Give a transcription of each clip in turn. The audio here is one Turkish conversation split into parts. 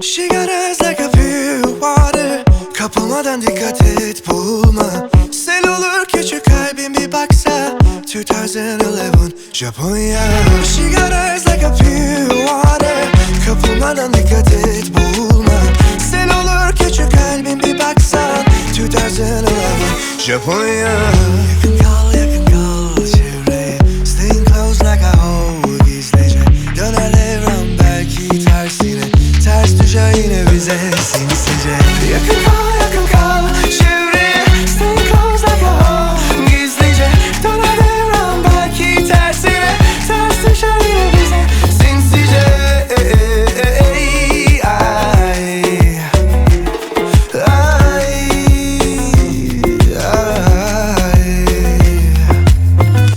She got eyes like a pure water. Kapılmadan dikkat et boğulma Sel olur küçük kalbim bir baksa. 2011 Japonya. She got eyes like a pure water. Kapılmadan dikkat et boğulma Sel olur küçük kalbim bir baksa. 2011 Japonya. Sinsice Yakın kal yakın kal çevreye Staying close like a hole gizlice Döner devran belki tersine Ters düşer yine bize sinsice Ay, ay. Ay,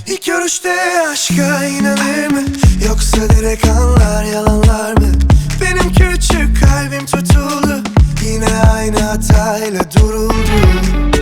İlk görüşte aşka inanır mı? Yoksa direkt anlar yalanlar mı? Aynı hatayla duruldu Ay,